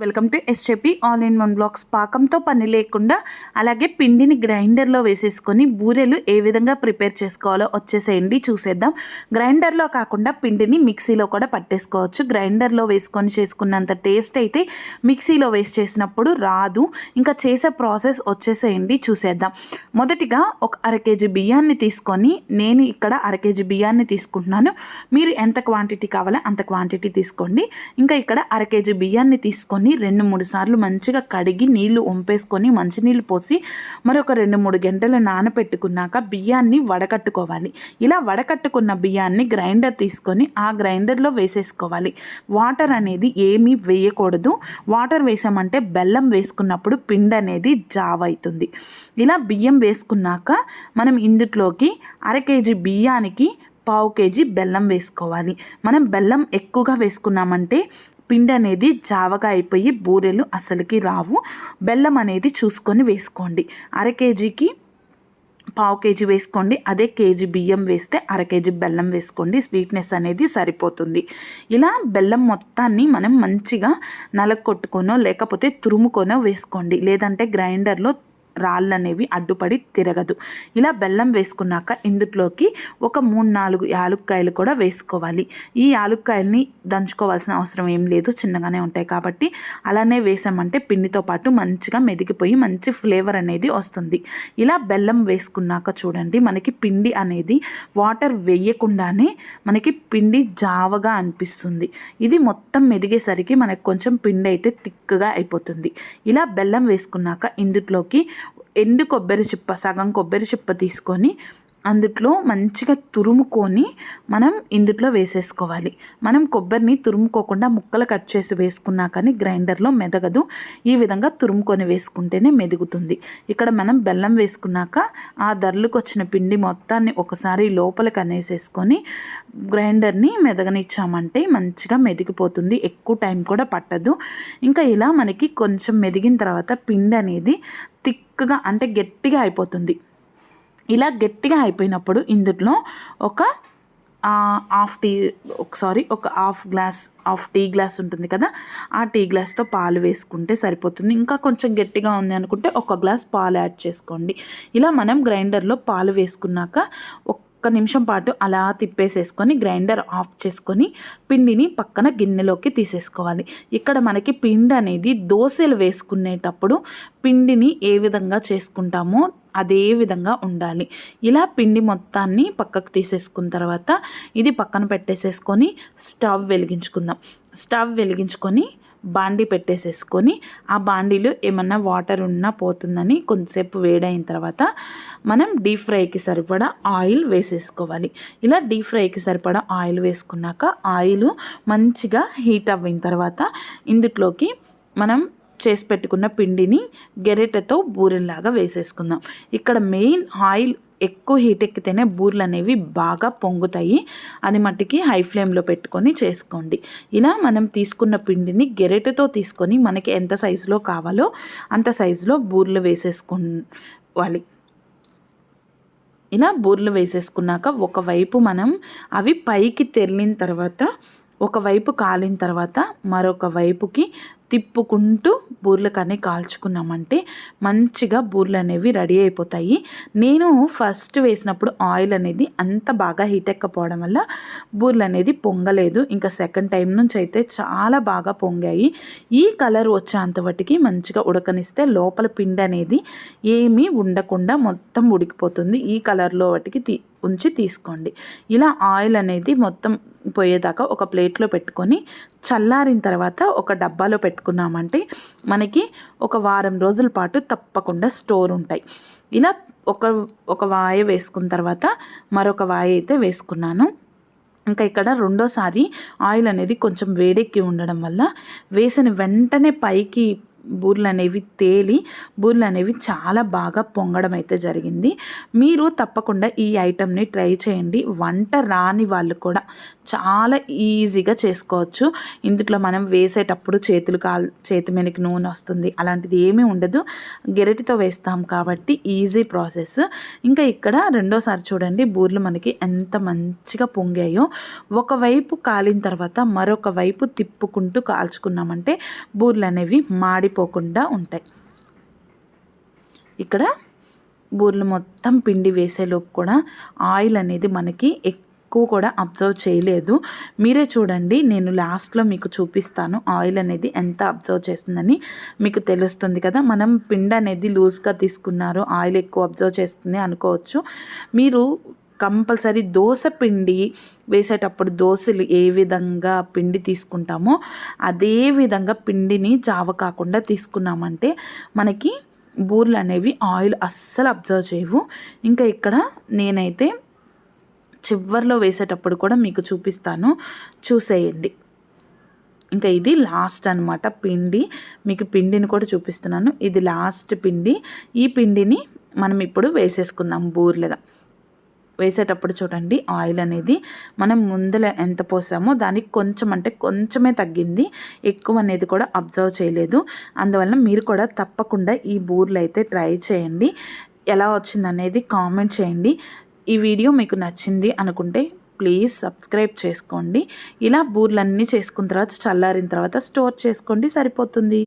Welcome to ఎస్చెపి all in one blocks పాకంతో పని లేకుండా అలాగే పిండిని గ్రైండర్లో వేసేసుకొని బూరెలు ఏ విధంగా ప్రిపేర్ చేసుకోవాలో వచ్చేసేయండి చూసేద్దాం. గ్రైండర్లో కాకుండా పిండిని మిక్సీలో కూడా పట్టేసుకోవచ్చు. గ్రైండర్లో వేసుకొని చేసుకున్నంత టేస్ట్ అయితే మిక్సీలో వేస్ట్ చేసినప్పుడు రాదు. ఇంకా చేసే ప్రాసెస్ వచ్చేసేయండి చూసేద్దాం. మొదటిగా ఒక అర కేజీ బియ్యాన్ని తీసుకొని నేను ఇక్కడ అర కేజీ బియ్యాన్ని తీసుకుంటున్నాను. మీరు ఎంత క్వాంటిటీ కావాలో అంత క్వాంటిటీ తీసుకోండి. ఇంకా ఇక్కడ అర కేజీ బియ్యాన్ని తీసుకొని రెండు మూడు సార్లు మంచిగా కడిగి నీళ్ళు వంపేసుకొని మంచినీళ్ళు పోసి మరొక రెండు మూడు గంటలు నానపెట్టుకున్నాక బియ్యాన్ని వడకట్టుకోవాలి. ఇలా వడకట్టుకున్న బియ్యాన్ని గ్రైండర్ తీసుకొని ఆ గ్రైండర్లో వేసేసుకోవాలి. వాటర్ అనేది ఏమీ వేయకూడదు. వాటర్ వేసామంటే బెల్లం వేసుకున్నప్పుడు పిండి అనేది జావ్ అవుతుంది. ఇలా బియ్యం వేసుకున్నాక మనం ఇందులోకి అర కేజీ బియ్యానికి పావు కేజీ బెల్లం వేసుకోవాలి. మనం బెల్లం ఎక్కువగా వేసుకున్నామంటే పిండి అనేది జావగా అయిపోయి బూరెలు అసలుకి రావు. బెల్లం అనేది చూసుకొని వేసుకోండి. అర కేజీకి పావు కేజీ వేసుకోండి. అదే కేజీ బియ్యం వేస్తే అర కేజీ బెల్లం వేసుకోండి. స్వీట్నెస్ అనేది సరిపోతుంది. ఇలా బెల్లం మొత్తాన్ని మనం మంచిగా నలగొట్టుకొనో లేకపోతే తురుముకొనో వేసుకోండి. లేదంటే గ్రైండర్లో రాళ్ళు అనేవి అడ్డుపడి తిరగదు. ఇలా బెల్లం వేసుకున్నాక ఇందులోకి ఒక మూడు నాలుగు యాలుక్కాయలు కూడా వేసుకోవాలి. ఈ యాలుక్కాయల్ని దంచుకోవాల్సిన అవసరం ఏం లేదు చిన్నగానే ఉంటాయి కాబట్టి. అలానే వేసామంటే పిండితో పాటు మంచిగా మెదిగిపోయి మంచి ఫ్లేవర్ అనేది వస్తుంది. ఇలా బెల్లం వేసుకున్నాక చూడండి మనకి పిండి అనేది వాటర్ వేయకుండానే మనకి పిండి జావగా అనిపిస్తుంది. ఇది మొత్తం మెదిగేసరికి మనకు కొంచెం పిండి అయితే తిక్కగా అయిపోతుంది. ఇలా బెల్లం వేసుకున్నాక ఇందులోకి ఎండు కొబ్బరి చిప్ప సగం కొబ్బరి చిప్ప తీసుకొని అందుట్లో మంచిగా తురుముకొని మనం ఇందుట్లో వేసేసుకోవాలి. మనం కొబ్బరిని తురుముకోకుండా ముక్కలు కట్ చేసి వేసుకున్నా కానీ గ్రైండర్లో మెదగదు. ఈ విధంగా తురుముకొని వేసుకుంటేనే మెదుగుతుంది. ఇక్కడ మనం బెల్లం వేసుకున్నాక ఆ ధరలకు వచ్చిన పిండి మొత్తాన్ని ఒకసారి లోపలికి అనేసేసుకొని గ్రైండర్ని మెదగనిచ్చామంటే మంచిగా మెదిగిపోతుంది. ఎక్కువ టైం కూడా పట్టదు. ఇంకా ఇలా మనకి కొంచెం మెదిగిన తర్వాత పిండి అనేది థిక్గా అంటే గట్టిగా అయిపోతుంది. ఇలా గట్టిగా అయిపోయినప్పుడు ఇందులో ఒక హాఫ్ టీ సారీ ఒక half glass half tea glass ఉంటుంది కదా ఆ టీ గ్లాస్తో పాలు వేసుకుంటే సరిపోతుంది. ఇంకా కొంచెం గట్టిగా ఉంది అనుకుంటే ఒక గ్లాస్ పాలు యాడ్ చేసుకోండి. ఇలా మనం గ్రైండర్లో పాలు వేసుకున్నాక ఒక్క నిమిషం పాటు అలా తిప్పేసేసుకొని గ్రైండర్ ఆఫ్ చేసుకొని పిండిని పక్కన గిన్నెలోకి తీసేసుకోవాలి. ఇక్కడ మనకి పిండి అనేది దోశలు వేసుకునేటప్పుడు పిండిని ఏ విధంగా చేసుకుంటామో అదే విధంగా ఉండాలి. ఇలా పిండి మొత్తాన్ని పక్కకు తీసేసుకున్న తర్వాత ఇది పక్కన పెట్టేసేసుకొని స్టవ్ వెలిగించుకుందాం. స్టవ్ వెలిగించుకొని బాండీ పెట్టేసేసుకొని ఆ బాండీలో ఏమన్నా వాటర్ ఉన్నా పోతుందని కొంతసేపు వేడైన తర్వాత మనం డీప్ ఫ్రైకి సరిపడా ఆయిల్ వేసేసుకోవాలి. ఇలా డీప్ ఫ్రైకి సరిపడా ఆయిల్ వేసుకున్నాక ఆయిల్ మంచిగా హీట్ అయిన తర్వాత ఇందులోకి మనం చేసి పెట్టుకున్న పిండిని గెరెటతో బూరెల్లాగా వేసేసుకుందాం. ఇక్కడ మెయిన్ ఆయిల్ ఎక్కువ హీట్ ఎక్కితేనే బూరెలు అనేవి బాగా పొంగుతాయి. అది మట్టికి హై ఫ్లేమ్లో పెట్టుకొని చేసుకోండి. ఇలా మనం తీసుకున్న పిండిని గెరెటతో తీసుకొని మనకి ఎంత సైజులో కావాలో అంత సైజులో బూరెలు వేసేసుకోవాలి ఇలా బూరెలు వేసేసుకున్నాక ఒకవైపు మనం అవి పైకి తెరిలిన తర్వాత ఒకవైపు కాలిన తర్వాత మరొక వైపుకి తిప్పుకుంటూ బూర్లకనే కాల్చుకున్నామంటే మంచిగా బూర్లు అనేవి రెడీ అయిపోతాయి. నేను ఫస్ట్ వేసినప్పుడు ఆయిల్ అనేది అంత బాగా హీట్ ఎక్కపోవడం వల్ల బూర్లు అనేది పొంగలేదు. ఇంకా సెకండ్ టైం నుంచి అయితే చాలా బాగా పొంగాయి. ఈ కలర్ వచ్చేంతవటికి మంచిగా ఉడకనిస్తే లోపల పిండి అనేది ఏమీ ఉండకుండా మొత్తం ఉడికిపోతుంది. ఈ కలర్లో వాటికి ఉంచి తీసుకోండి. ఇలా ఆయిల్ అనేది మొత్తం పోయేదాకా ఒక ప్లేట్లో పెట్టుకొని చల్లారిన తర్వాత ఒక డబ్బాలో పెట్టుకున్నామంటే మనకి ఒక వారం రోజుల పాటు తప్పకుండా స్టోర్ ఉంటాయి. ఇలా ఒక ఒక వాయ వేసుకున్న తర్వాత మరొక వాయ అయితే వేసుకున్నాను. ఇంకా ఇక్కడ రెండోసారి ఆయిల్ అనేది కొంచెం వేడెక్కి ఉండడం వల్ల వేసిన వెంటనే పైకి బూరెలు అనేవి తేలి బూర్లు అనేవి చాలా బాగా పొంగడం అయితే జరిగింది. మీరు తప్పకుండా ఈ ఐటెంని ట్రై చేయండి. వంట రాని వాళ్ళు కూడా చాలా ఈజీగా చేసుకోవచ్చు. ఇందులో మనం వేసేటప్పుడు చేతులు కాల్ చేతి మీదకి నూనె వస్తుంది. అలాంటిది ఏమీ ఉండదు. గెరటితో వేస్తాం కాబట్టి ఈజీ ప్రాసెస్. ఇంకా ఇక్కడ రెండోసారి చూడండి బూరెలు మనకి ఎంత మంచిగా పొంగాయో. ఒకవైపు కాలిన తర్వాత మరొక వైపు తిప్పుకుంటూ కాల్చుకున్నామంటే బూర్లు అనేవి మాడిపోకుండా ఉంటాయి. ఇక్కడ బూరెలు మొత్తం పిండి వేసేలోపు కూడా ఆయిల్ అనేది మనకి ఎక్కువ కూడా అబ్జర్వ్ చేయలేదు. మీరే చూడండి నేను లాస్ట్లో మీకు చూపిస్తాను ఆయిల్ అనేది ఎంత అబ్జర్వ్ చేస్తుందని. మీకు తెలుస్తుంది కదా మనం పిండి అనేది లూజ్గా తీసుకున్నారు ఆయిల్ ఎక్కువ అబ్జర్వ్ చేస్తుంది అనుకోవచ్చు. మీరు కంపల్సరీ దోశ పిండి వేసేటప్పుడు దోశలు ఏ విధంగా పిండి తీసుకుంటామో అదే విధంగా పిండిని జావ కాకుండా తీసుకున్నామంటే మనకి బూర్లు అనేవి ఆయిల్ అస్సలు అబ్జర్వ్ చేయవు. ఇంకా ఇక్కడ నేనైతే చివర్లో వేసేటప్పుడు కూడా మీకు చూపిస్తాను. చూసేయండి. ఇంకా ఇది లాస్ట్ అనమాట పిండి. మీకు పిండిని కూడా చూపిస్తున్నాను. ఇది లాస్ట్ పిండి. ఈ పిండిని మనం ఇప్పుడు వేసేసుకుందాం బూర్లుగా. వేసేటప్పుడు చూడండి ఆయిల్ అనేది మనం ముందర ఎంత పోసామో దానికి కొంచెం అంటే కొంచెమే తగ్గింది. ఎక్కువ అనేది కూడా అబ్జర్వ్ చేయలేదు. అందువల్ల మీరు కూడా తప్పకుండా ఈ బూర్లు అయితే ట్రై చేయండి. ఎలా వచ్చింది అనేది కామెంట్ చేయండి. ఈ వీడియో మీకు నచ్చింది అనుకుంటే ప్లీజ్ సబ్స్క్రైబ్ చేసుకోండి. ఇలా బూర్లన్నీ చేసుకున్న తర్వాత చల్లారిన తర్వాత స్టోర్ చేసుకోండి సరిపోతుంది.